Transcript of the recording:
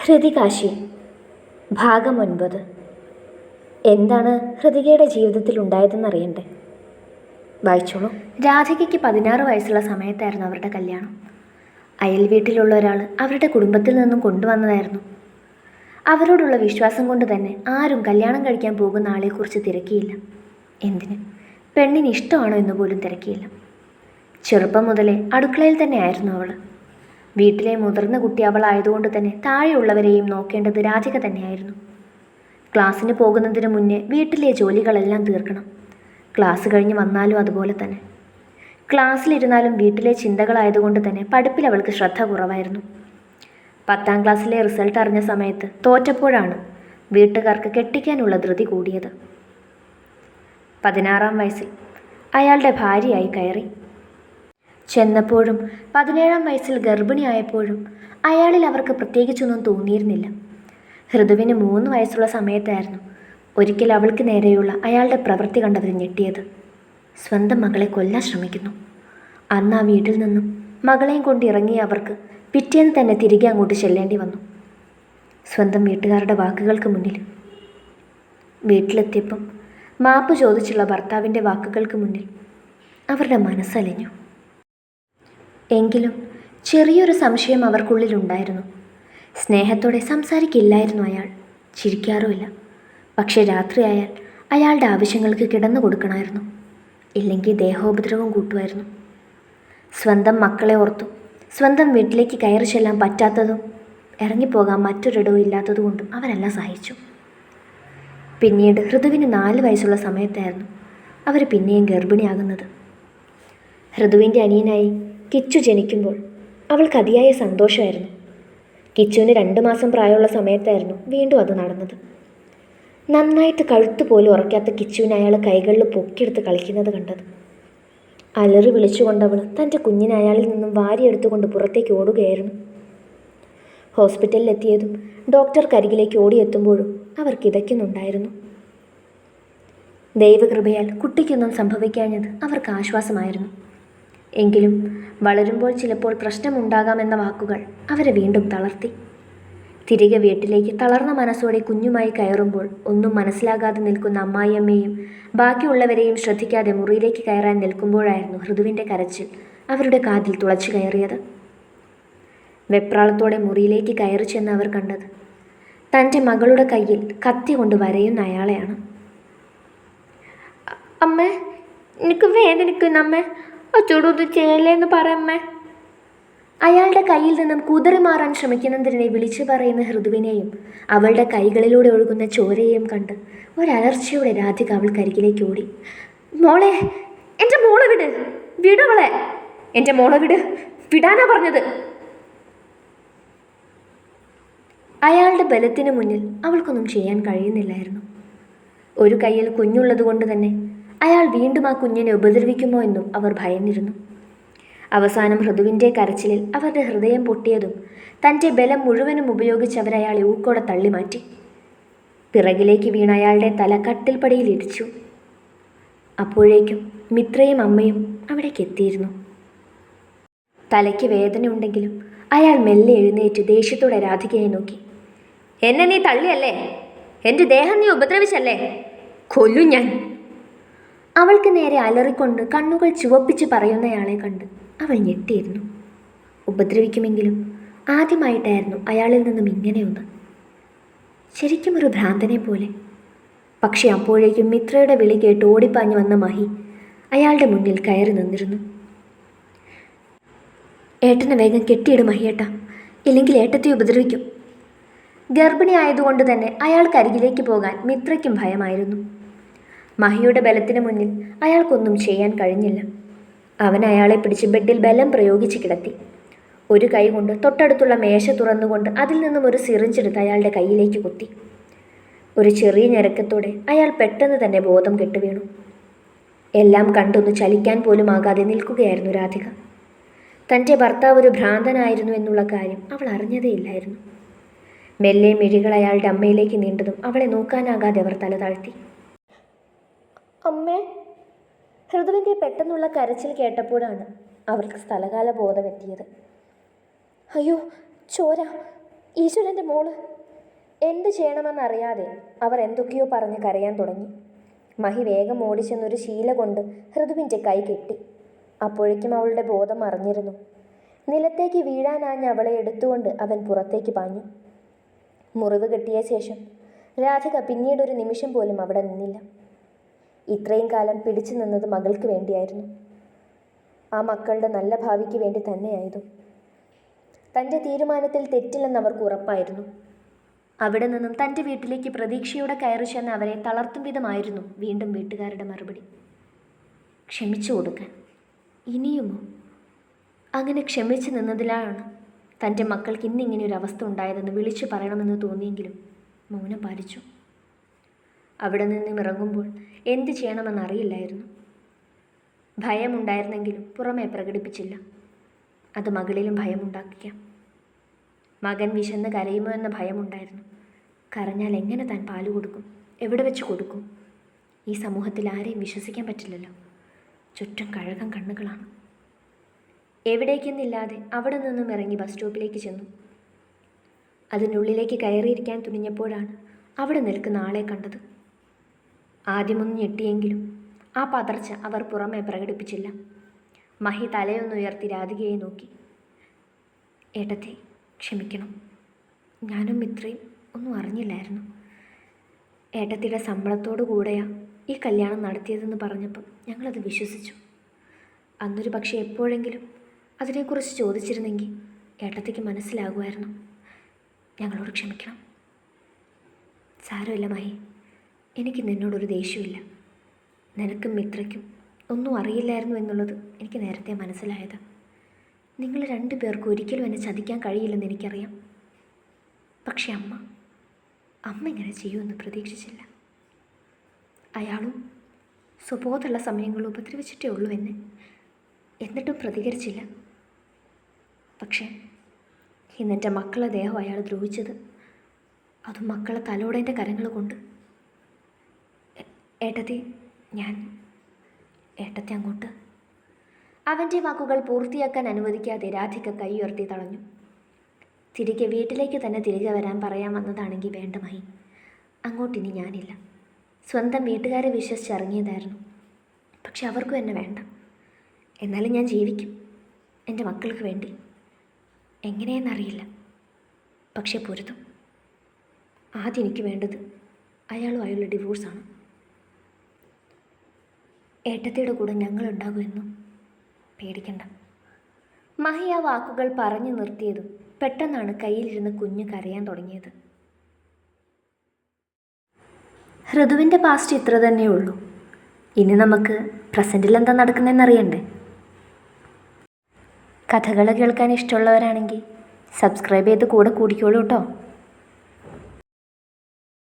ഹൃതികാശി ഭാഗം ഒൻപത്. എന്താണ് ഹൃതികയുടെ ജീവിതത്തിൽ ഉണ്ടായതെന്ന് അറിയണ്ടേ വായിച്ചോളൂ. രാധികയ്ക്ക് പതിനാറ് വയസ്സുള്ള സമയത്തായിരുന്നു അവരുടെ കല്യാണം. അയൽ വീട്ടിലുള്ള ഒരാൾ അവരുടെ കുടുംബത്തിൽ നിന്നും കൊണ്ടുവന്നതായിരുന്നു. അവരോടുള്ള വിശ്വാസം കൊണ്ട് തന്നെ ആരും കല്യാണം കഴിക്കാൻ പോകുന്ന ആളെക്കുറിച്ച് തിരക്കിയില്ല. എന്തിന്? പെണ്ണിന് ഇഷ്ടമാണോ എന്ന് പോലും തിരക്കിയില്ല. ചെറുപ്പം മുതലേ അടുക്കളയിൽ തന്നെ ആയിരുന്നു അവൾ. വീട്ടിലെ മുതിർന്ന കുട്ടി അവളായതുകൊണ്ട് തന്നെ താഴെയുള്ളവരെയും നോക്കേണ്ടത് രാധിക തന്നെയായിരുന്നു. ക്ലാസ്സിന് പോകുന്നതിന് മുന്നേ വീട്ടിലെ ജോലികളെല്ലാം തീർക്കണം. ക്ലാസ് കഴിഞ്ഞ് വന്നാലും അതുപോലെ തന്നെ. ക്ലാസ്സിലിരുന്നാലും വീട്ടിലെ ചിന്തകളായതുകൊണ്ട് തന്നെ പഠിപ്പിൽ അവൾക്ക് ശ്രദ്ധ കുറവായിരുന്നു. പത്താം ക്ലാസ്സിലെ റിസൾട്ട് അറിഞ്ഞ സമയത്ത് തോറ്റപ്പോഴാണ് വീട്ടുകാർക്ക് കെട്ടിക്കാനുള്ള ധൃതി കൂടിയത്. പതിനാറാം വയസ്സിൽ അയാളുടെ ഭാര്യയായി കയറി. ചെന്നപ്പോഴും പതിനേഴാം വയസ്സിൽ ഗർഭിണിയായപ്പോഴും അയാളിൽ അവർക്ക് പ്രത്യേകിച്ചൊന്നും തോന്നിയിരുന്നില്ല. ഋതുവിന് മൂന്ന് വയസ്സുള്ള സമയത്തായിരുന്നു ഒരിക്കൽ അവൾക്ക് നേരെയുള്ള അയാളുടെ പ്രവൃത്തി കണ്ടവർ ഞെട്ടിയത്. സ്വന്തം മകളെ കൊല്ലാൻ ശ്രമിക്കുന്നു. അന്ന് ആ വീട്ടിൽ നിന്നും മകളെയും കൊണ്ട് ഇറങ്ങിയ അവർക്ക് പിറ്റേന്ന് തന്നെ തിരികെ അങ്ങോട്ട് ചെല്ലേണ്ടി വന്നു. സ്വന്തം വീട്ടുകാരുടെ വാക്കുകൾക്ക് മുന്നിൽ. വീട്ടിലെത്തിയപ്പം മാപ്പ് ചോദിച്ചുള്ള ഭർത്താവിന്റെ വാക്കുകൾക്ക് മുന്നിൽ. അവരുടെ മനസ്സലിഞ്ഞു. എങ്കിലും ചെറിയൊരു സംശയം അവർക്കുള്ളിലുണ്ടായിരുന്നു. സ്നേഹത്തോടെ സംസാരിക്കില്ലായിരുന്നു അയാൾ. ചിരിക്കാറുമില്ല. പക്ഷേ രാത്രിയായാൽ അയാളുടെ ആവശ്യങ്ങൾക്ക് കിടന്നു കൊടുക്കണമായിരുന്നു. ഇല്ലെങ്കിൽ ദേഹോപദ്രവം കൂട്ടുമായിരുന്നു. സ്വന്തം മക്കളെ ഓർത്തു സ്വന്തം വീട്ടിലേക്ക് കയറി ചെല്ലാൻ പറ്റാത്തതും ഇറങ്ങിപ്പോകാൻ മറ്റൊരിടവും ഇല്ലാത്തതുകൊണ്ടും അവരെല്ലാം സഹിച്ചു. പിന്നീട് ഋതുവിന് നാല് വയസ്സുള്ള സമയത്തായിരുന്നു അവർ പിന്നെയും ഗർഭിണിയാകുന്നത്. ഋതുവിന്റെ അനിയനായി കിച്ചു ജനിക്കുമ്പോൾ അവൾക്ക് അതിയായ സന്തോഷമായിരുന്നു. കിച്ചുവിന് രണ്ട് മാസം പ്രായമുള്ള സമയത്തായിരുന്നു വീണ്ടും അത് നടന്നത്. നന്നായിട്ട് കഴുത്ത് പോലും ഉറക്കാത്ത കിച്ചുവിനെ അയാൾ കൈകളിൽ പൊക്കിയെടുത്ത് കളിക്കുന്നത് കണ്ടത്. അലറി വിളിച്ചുകൊണ്ടവൾ തന്റെ കുഞ്ഞിനെ അയാളിൽ നിന്നും വാരിയെടുത്തുകൊണ്ട് പുറത്തേക്ക് ഓടുകയായിരുന്നു. ഹോസ്പിറ്റലിലെത്തിയതും ഡോക്ടർ കരികിലേക്ക് ഓടിയെത്തുമ്പോഴും അവർ കിതയ്ക്കുന്നുണ്ടായിരുന്നു ദൈവകൃപയാൽ കുട്ടിക്കൊന്നും സംഭവിക്കാഞ്ഞത് അവർക്ക് ആശ്വാസമായിരുന്നു. എങ്കിലും വളരുമ്പോൾ ചിലപ്പോൾ പ്രശ്നമുണ്ടാകാമെന്ന വാക്കുകൾ അവരെ വീണ്ടും തളർത്തി. തിരികെ വീട്ടിലേക്ക് തളർന്ന മനസ്സോടെ കുഞ്ഞുമായി കയറുമ്പോൾ ഒന്നും മനസ്സിലാകാതെ നിൽക്കുന്ന അമ്മായിയമ്മയും ബാക്കിയുള്ളവരെയും ശ്രദ്ധിക്കാതെ മുറിയിലേക്ക് കയറാൻ നിൽക്കുമ്പോഴായിരുന്നു ഹൃദുവിന്റെ കരച്ചിൽ അവരുടെ കാതിൽ തുളച്ചു കയറിയത്. വെപ്രാളത്തോടെ മുറിയിലേക്ക് കയറി ചെന്ന് അവർ കണ്ടത് തന്റെ മകളുടെ കയ്യിൽ കത്തി കൊണ്ട് വരയുന്ന അയാളെയാണ്. അമ്മ എനിക്ക് വേദനിക്കുന്ന അമ്മേ അച്ചോടൊന്ന് എന്ന് പറയമ്മേ. അയാളുടെ കയ്യിൽ നിന്നും കുതറി മാറാൻ ശ്രമിക്കുന്നതിനെ വിളിച്ചു പറയുന്ന ഹൃദുവിനെയും അവളുടെ കൈകളിലൂടെ ഒഴുകുന്ന ചോരയെയും കണ്ട് ഒരലർച്ചയോടെ രാധിക അവൾ കരികിലേക്ക് ഓടി. മോളെ എന്റെ മോളെ വിട്. വിടവളെ എന്റെ മോളെ വിട്. വിടാനാ പറഞ്ഞത്. അയാളുടെ ബലത്തിന് മുന്നിൽ അവൾക്കൊന്നും ചെയ്യാൻ കഴിയുന്നില്ലായിരുന്നു. ഒരു കയ്യിൽ കുഞ്ഞുള്ളത് കൊണ്ട് തന്നെ അയാൾ വീണ്ടും ആ കുഞ്ഞിനെ ഉപദ്രവിക്കുമോ എന്നും അവർ ഭയന്നിരുന്നു. അവസാനം ഹൃദുവിന്റെ കരച്ചിലിൽ അവരുടെ ഹൃദയം പൊട്ടിയതും തന്റെ ബലം മുഴുവനും ഉപയോഗിച്ച് അവരയാളെ ഊക്കോടെ തള്ളിമാറ്റി. പിറകിലേക്ക് വീണ അയാളുടെ തല കട്ടിൽപ്പടിയിൽ ഇടിച്ചു. അപ്പോഴേക്കും മിത്രയും അമ്മയും അവിടേക്ക് എത്തിയിരുന്നു. തലയ്ക്ക് വേദനയുണ്ടെങ്കിലും അയാൾ മെല്ലെ എഴുന്നേറ്റ് ദേഷ്യത്തോടെ രാധികയെ നോക്കി. എന്നെ നീ തള്ളിയല്ലേ? എന്റെ ദേഹം നീ ഉപദ്രവിച്ചല്ലേ? കൊല്ലു ഞാൻ. അവൾക്ക് നേരെ അലറിക്കൊണ്ട് കണ്ണുകൾ ചുവപ്പിച്ച് പറയുന്നയാളെ കണ്ട് അവൾ ഞെട്ടിയിരുന്നു. ഉപദ്രവിക്കുമെങ്കിലും ആദ്യമായിട്ടായിരുന്നു അയാളിൽ നിന്നും ഇങ്ങനെയൊന്ന് ശരിക്കും ഒരു ഭ്രാന്തനെ പോലെ. പക്ഷെ അപ്പോഴേക്കും മിത്രയുടെ വിളി കേട്ട് ഓടിപ്പാഞ്ഞു വന്ന മഹി അയാളുടെ മുന്നിൽ കയറി നിന്നിരുന്നു. ഏട്ടനെ വേഗം കെട്ടിയിടും മഹിയേട്ട. ഇല്ലെങ്കിൽ ഏട്ടത്തെ ഉപദ്രവിക്കും. ഗർഭിണി ആയതുകൊണ്ട് തന്നെ അയാൾക്ക് അരികിലേക്ക് പോകാൻ മിത്രയ്ക്കും ഭയമായിരുന്നു. മഹിയുടെ ബലത്തിന് മുന്നിൽ അയാൾക്കൊന്നും ചെയ്യാൻ കഴിഞ്ഞില്ല. അവൻ അയാളെ പിടിച്ച് ബെഡിൽ ബലം പ്രയോഗിച്ച് കിടത്തി. ഒരു കൈ കൊണ്ട് തൊട്ടടുത്തുള്ള മേശ തുറന്നുകൊണ്ട് അതിൽ നിന്നും ഒരു സിറിഞ്ചെടുത്ത് അയാളുടെ കയ്യിലേക്ക് കുത്തി. ഒരു ചെറിയ ഞരക്കത്തോടെ അയാൾ പെട്ടെന്ന് തന്നെ ബോധം കെട്ടുവീണു എല്ലാം കണ്ടൊന്ന് ചലിക്കാൻ പോലും ആകാതെ നിൽക്കുകയായിരുന്നു രാധിക. തന്റെ ഭർത്താവ് ഒരു ഭ്രാന്തനായിരുന്നു എന്നുള്ള കാര്യം അവൾ അറിഞ്ഞതേ ഇല്ലായിരുന്നു. മെല്ലെ മിഴികൾ അയാളുടെ അമ്മയിലേക്ക് നീണ്ടതും അവളെ നോക്കാനാകാതെ അവർ തല താഴ്ത്തി. അമ്മേ ഹൃദുവിന്റെ പെട്ടെന്നുള്ള കരച്ചിൽ കേട്ടപ്പോഴാണ് അവർക്ക് സ്ഥലകാല ബോധമെത്തിയത്. അയ്യോ ചോര. ഈശ്വരന്റെ മോൾ. എന്ത് ചെയ്യണമെന്നറിയാതെ അവർ എന്തൊക്കെയോ പറഞ്ഞ് കരയാൻ തുടങ്ങി. മഹി വേഗം ഓടിച്ചെന്നൊരു ശീല കൊണ്ട് ഹൃദുവിന്റെ കൈ കെട്ടി. അപ്പോഴേക്കും അവളുടെ ബോധം അറിഞ്ഞിരുന്നു നിലത്തേക്ക് വീഴാനാഞ്ഞ് അവളെ എടുത്തുകൊണ്ട് അവൻ പുറത്തേക്ക് പാഞ്ഞു. മുറിവ് കിട്ടിയ ശേഷം രാധിക പിന്നീടൊരു നിമിഷം പോലും അവിടെ നിന്നില്ല. ഇത്രയും കാലം പിടിച്ചു നിന്നത് മകൾക്ക് വേണ്ടിയായിരുന്നു. ആ മക്കളുടെ നല്ല ഭാവിക്ക് വേണ്ടി തന്നെയായതും തന്റെ തീരുമാനത്തിൽ തെറ്റില്ലെന്ന് അവർക്ക് ഉറപ്പായിരുന്നു. അവിടെ നിന്നും തന്റെ വീട്ടിലേക്ക് പ്രതീക്ഷയോടെ കയറി ചെന്ന് അവരെ തളർത്തും വിധമായിരുന്നു വീണ്ടും വീട്ടുകാരുടെ മറുപടി. ക്ഷമിച്ചു കൊടുക്കാൻ. ഇനിയുമോ? അങ്ങനെ ക്ഷമിച്ചു നിന്നതിലാണ് തന്റെ മക്കൾക്ക് ഇന്നിങ്ങനെ ഒരു അവസ്ഥ ഉണ്ടായതെന്ന് വിളിച്ചു പറയണമെന്ന് തോന്നിയെങ്കിലും മൗനം പാലിച്ചു. അവിടെ നിന്നും ഇറങ്ങുമ്പോൾ എന്ത് ചെയ്യണമെന്നറിയില്ലായിരുന്നു. ഭയമുണ്ടായിരുന്നെങ്കിലും പുറമേ പ്രകടിപ്പിച്ചില്ല. അത് മകളിലും ഭയമുണ്ടാക്കിക്കാം. മകൻ വിശന്ന് കരയുമോ എന്ന ഭയമുണ്ടായിരുന്നു. കരഞ്ഞാൽ എങ്ങനെ താൻ പാൽ കൊടുക്കും? എവിടെ വെച്ച് കൊടുക്കും? ഈ സമൂഹത്തിൽ ആരെയും വിശ്വസിക്കാൻ പറ്റില്ലല്ലോ. ചുറ്റും കഴകം കണ്ണുകളാണ്. എവിടേക്കെന്നില്ലാതെ അവിടെ നിന്നും ഇറങ്ങി ബസ് സ്റ്റോപ്പിലേക്ക് ചെന്നു. അതിനുള്ളിലേക്ക് കയറിയിരിക്കാൻ തുനിഞ്ഞപ്പോഴാണ് അവിടെ നിൽക്കുന്ന ആളെ കണ്ടത്. ആദ്യമൊന്ന് ഞെട്ടിയെങ്കിലും ആ പതർച്ച അവർ പുറമെ പ്രകടിപ്പിച്ചില്ല. മഹി തലയൊന്നുയർത്തി രാധികയെ നോക്കി. ഏട്ടത്തെ ക്ഷമിക്കണം. ഞാനും ഇത്രയും ഒന്നും അറിഞ്ഞില്ലായിരുന്നു. ഏട്ടത്തിയുടെ ശമ്പളത്തോടു കൂടെയാ ഈ കല്യാണം നടത്തിയതെന്ന് പറഞ്ഞപ്പം ഞങ്ങളത് വിശ്വസിച്ചു. അന്നൊരു പക്ഷേ എപ്പോഴെങ്കിലും അതിനെക്കുറിച്ച് ചോദിച്ചിരുന്നെങ്കിൽ ഏട്ടത്തിക്ക് മനസ്സിലാകുമായിരുന്നു. ഞങ്ങളോട് ക്ഷമിക്കണം. സാരമില്ല മഹി. എനിക്ക് നിന്നോടൊരു ദേഷ്യമില്ല നിനക്കും മിത്രയ്ക്കും ഒന്നും അറിയില്ലായിരുന്നു എന്നുള്ളത് എനിക്ക് നേരത്തെ മനസ്സിലായത്. നിങ്ങൾ രണ്ടു പേർക്കും ഒരിക്കലും എന്നെ ചതിക്കാൻ കഴിയില്ലെന്ന് എനിക്കറിയാം. പക്ഷെ അമ്മ അമ്മ ഇങ്ങനെ ചെയ്യുമെന്ന് പ്രതീക്ഷിച്ചില്ല. അയാളും സ്വബോധമുള്ള സമയങ്ങളിൽ ഉപദ്രവിച്ചിട്ടേ ഉള്ളൂ എന്നെ. എന്നിട്ടും പ്രതികരിച്ചില്ല. പക്ഷേ ഇന്നെന്റെ മക്കളെ ദേഹം അയാൾ ദ്രോഹിച്ചത്. അതും മക്കളെ തലോടേന്റെ കരങ്ങൾ കൊണ്ട്. ഏട്ടത്തി ഞാൻ ഏട്ടത്തി അങ്ങോട്ട്. അവന്റെ വാക്കുകൾ പൂർത്തിയാക്കാൻ അനുവദിക്കാതെ രാധിക കൈ ഉയർത്തി തളഞ്ഞു. തിരികെ വീട്ടിലേക്ക് തന്നെ തിരികെ വരാൻ പറയാൻ വന്നതാണെങ്കിൽ വേണ്ടമായി. അങ്ങോട്ടിനി ഞാനില്ല. സ്വന്തം വീട്ടുകാരെ വിശ്വസിച്ചിറങ്ങിയതായിരുന്നു പക്ഷെ അവർക്കും എന്നെ വേണ്ട. എന്നാലും ഞാൻ ജീവിക്കും. എന്റെ മക്കൾക്ക് വേണ്ടി. എങ്ങനെയെന്നറിയില്ല. പക്ഷെ പൊരുതും. ആദ്യം എനിക്ക് വേണ്ടത് അയാളുമായുള്ള ഡിവോഴ്സാണ്. ഏട്ടത്തിയുടെ കൂടെ ഞങ്ങളുണ്ടാകുമെന്നും പേടിക്കണ്ട. മഹി ആ വാക്കുകൾ പറഞ്ഞു നിർത്തിയതും പെട്ടെന്നാണ് കയ്യിലിരുന്ന് കുഞ്ഞ് കരയാൻ തുടങ്ങിയത്. ഋതുവിന്റെ പാസ്റ്റ് ഇത്ര തന്നെ ഉള്ളൂ. ഇനി നമുക്ക് പ്രസന്റിൽ എന്താ നടക്കുന്നതെന്ന് അറിയണ്ടേ? കഥകൾ കേൾക്കാൻ ഇഷ്ടമുള്ളവരാണെങ്കിൽ സബ്സ്ക്രൈബ് ചെയ്ത് കൂടെ കൂടിക്കോളൂ കേട്ടോ